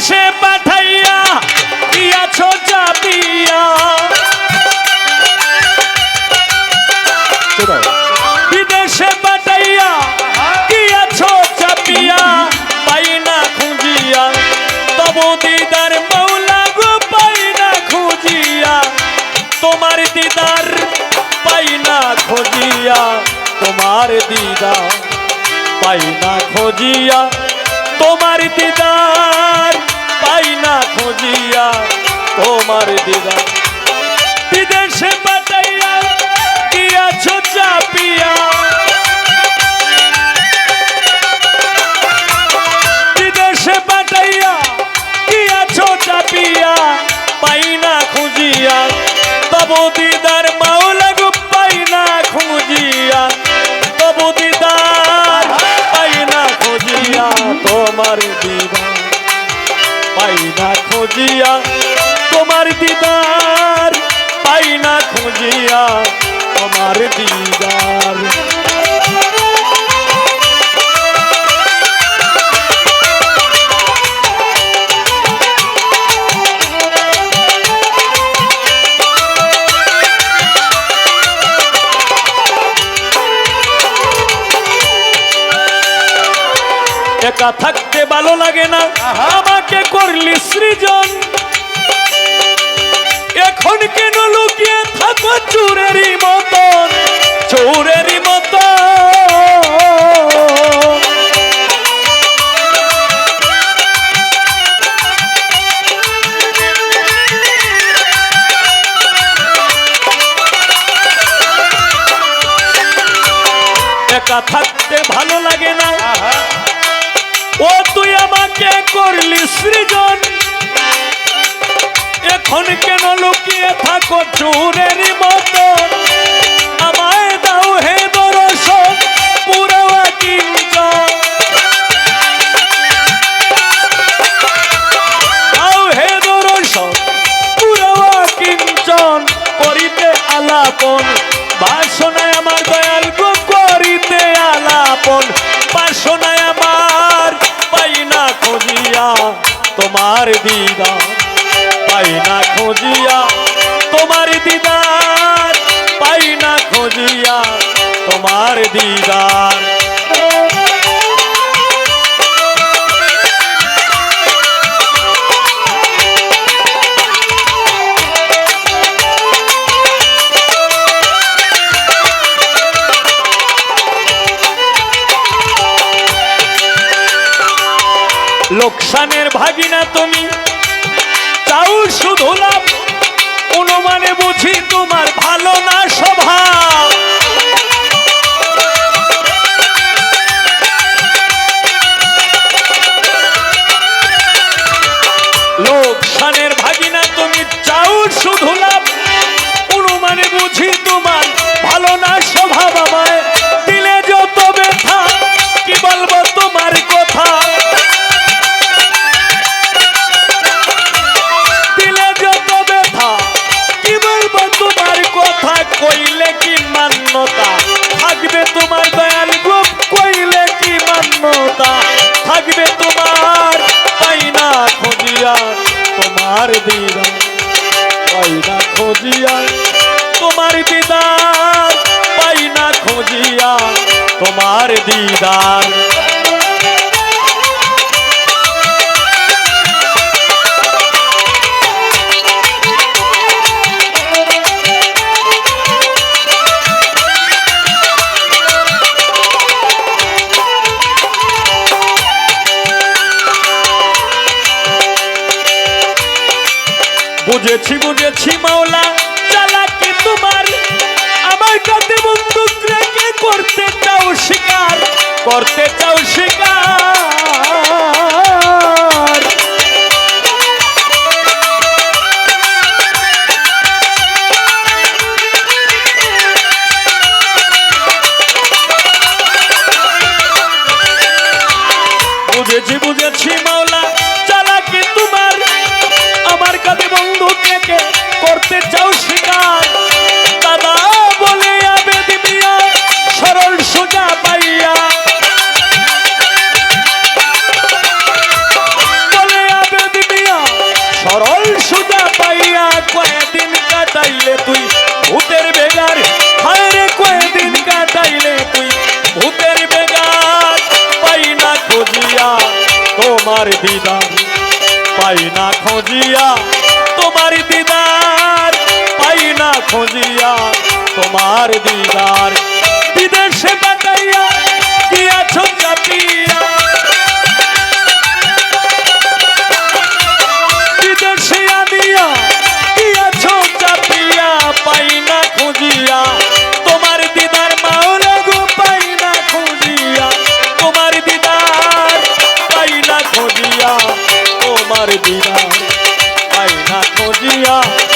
বিদেশে পাঠাইয়া দিয়াছ চাপিয়া বিদেশে পাঠাইয়া দিয়াছ চাপিয়া পাই না খুঁজিয়া তব দিদার মৌলা গো পাই না খুঁজিয়া। তোমার দিদার পাই না খুঁজিয়া তোমার দিদার পাই না খুঁজিয়া। তোমার দিদার তব দিদার মাওলা গো পাই না খুঁজিয়া, তব দিদার পাই না খুঁজিয়া তোমার দিদার, পাই না খুঁজিয়া তোমার দিদার একা থাকতে ভালো লাগে না। আমাকে করলি সৃজন। এখন কেন লুকিয়ে থাকো চুরেরই মতন? চোরেরই মতন। একা থাকতে ভালো লাগে না। ও, তুই আমাকে করলি সৃজন। এখন কেন লুকিয়ে থাকো চোরের মতো? আমায় দাও হে করিতে আলাপন, বাসনায় আমার দয়াল গো, করিতে আলাপন, বাসনায় তোমার দিদার। লোকসানের ভাগিনা তুমি চাও শুধু লাভ অনুমানে বুঝি তোমার ভালো না স্বভাব। তোমার দিদার। বুঝেছি বুঝেছি মাওলা চালাকি তোমার কাছে বন্দুক রেখে করতে চাও শিকার? করতে চাও শিকার? বুঝেছি বুঝেছি মাওলা, চালাকি তোমার। আমার কাছে বন্ধু থেকে করতে চাও শিকার। কাটাইলে তুই? ভূতের বেগার। হায় রে, কয়দিন কাটাইলে তুই? ভূতের বেগার, পাই না খুঁজিয়া তোমার দিদার। পাই না খুঁজিয়া তোমার দিদার। পাই না খুঁজিয়া তোমার দিদার। বিদেশে পাই